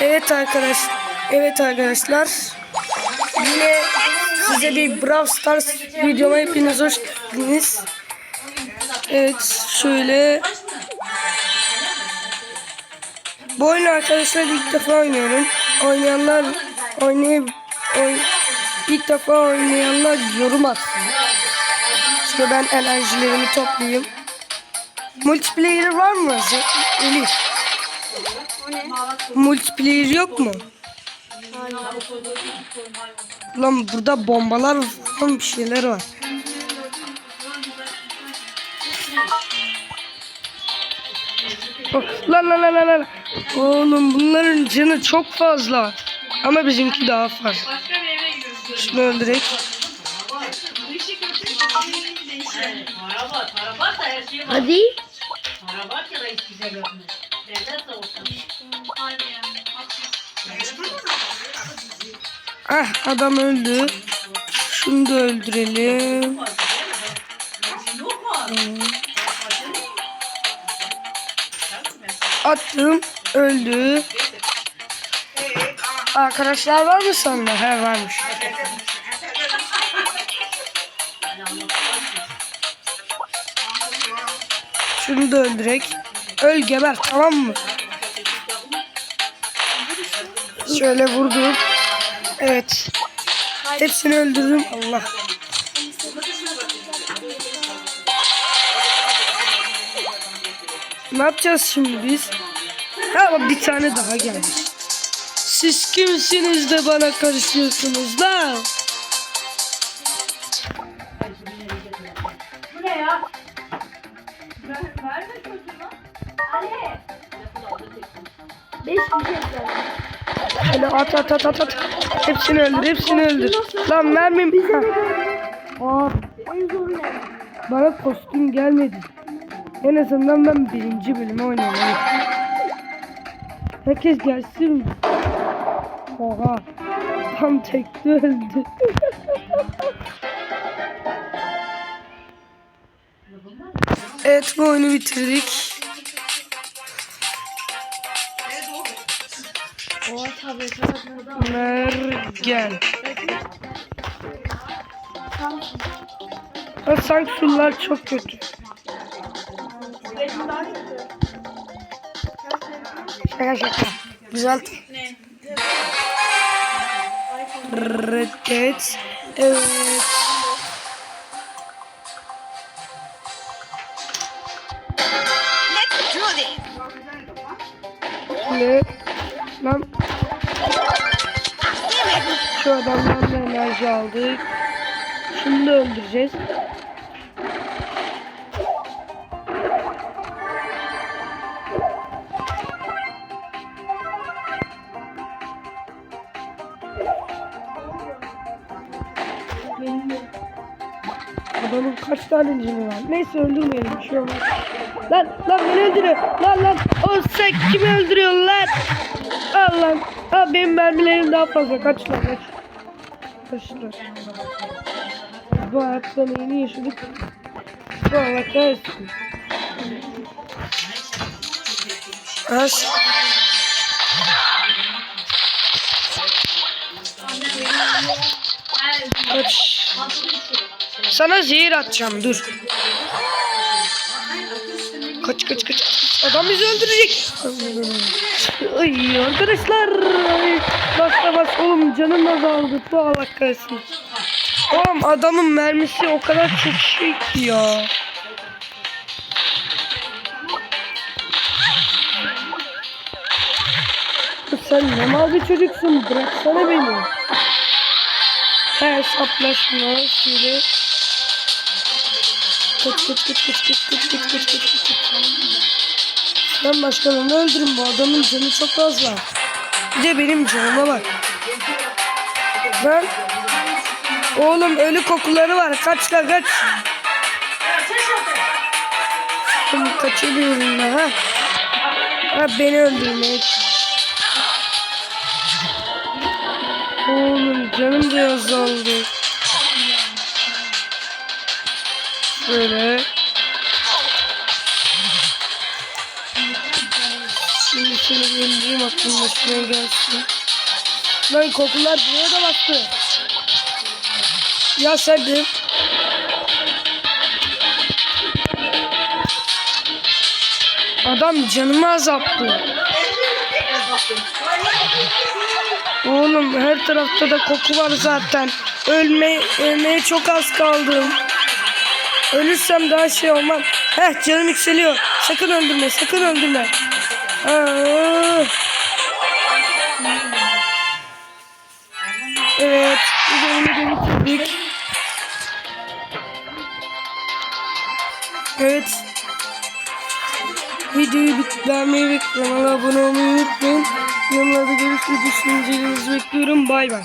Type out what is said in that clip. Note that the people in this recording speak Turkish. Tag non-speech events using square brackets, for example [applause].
Evet arkadaş, evet arkadaşlar. Yine size bir Brawl Stars videoma hepiniz hoş geldiniz. Evet şöyle. Bu oyunu arkadaşlar ilk defa oynuyorum. Oynayanlar oynay, oyn, ilk defa oynayanlar yorum atsın. Şimdi ben enerjilerimi toplayayım. Multiplayer var mı? Elif. Multiplayer yok mu? Hayır. Lan burada bombalar falan bir şeyler var. Lan lan lan lan lan. Oğlum bunların canı çok fazla. Ama bizimki daha fazla. Şunu öldürek. Hadi. Hadi. Ah adam öldü. Şunu da öldürelim. Hmm. Attım. Öldü. Arkadaşlar var mı sende? He varmış. Şunu da öldürek. Öl geber tamam mı? Şöyle vurdum. Evet. Hepsini öldürdüm. Allah. Ne yapacağız şimdi biz? Ha bak bir tane daha gelmiş. Siz kimsiniz de bana karışıyorsunuz da? Bu ne ya? Ver, verme çocuğuna. Ali. Beş kişi. Hadi at at at at at. Hepsini öldür hepsini öldür. Lan mermim. Ha. Aa, En ne? bana kostüm gelmedi. En azından ben birinci bölümü oynamalıyım. Herkes gelsin mi? Oha. Tam tekte öldü. [laughs] evet bu oyunu bitirdik. Mergen. Ha, sanki sular çok kötü. Şaka şaka. Güzel. Reddet. Evet. Ne? Lan. Adamdan da enerji aldık. Şunu da öldüreceğiz. Adamın kaç tane cini var? Neyse öldürmeyelim bir şey olmaz. Lan lan beni öldürüyor. Lan lan o sen kimi öldürüyorsun lan? Al lan. Ha benim mermilerim daha fazla. Kaç lan kaç. Kaçlar. Bu hayattan yeni yaşadık. Bu Allah kahretsin. Aş. Kaç. Sana zehir atacağım dur. Kaç kaç kaç. Adam bizi öldürecek. Ay arkadaşlar. Ay, bas oğlum canım azaldı. Bu Allah kahretsin. Oğlum adamın mermisi o kadar çok şey ki ya. Sen ne mal bir çocuksun. Bıraksana beni. He hesaplaşma şöyle. Kaç kaç kaç kaç kaç kaç kaç kaç kaç kaç Ben başkalarını öldürün bu adamın canı çok fazla. Bir de benim canıma bak. Ben Oğlum ölü kokuları var. Kaç la kaç. Oğlum kaçırıyorum da ha. Ha beni öldürmeye. Oğlum canım da azaldı. Şöyle. Şimdi seni bir öldüreyim aklım başına gelsin. Lan kokular buraya da bastı. Ya sen de. Adam canımı azalttı. Oğlum her tarafta da koku var zaten. Ölme, ölmeye çok az kaldım. Ölürsem daha şey olmam. Heh canım yükseliyor. Sakın öldürme, sakın öldürme. Evet, de bitirdik. Evet. Videoyu beğenmeyi ve kanala abone olmayı unutmayın. Yorumlarda görüş ve düşüncelerinizi bekliyorum. Bay bay.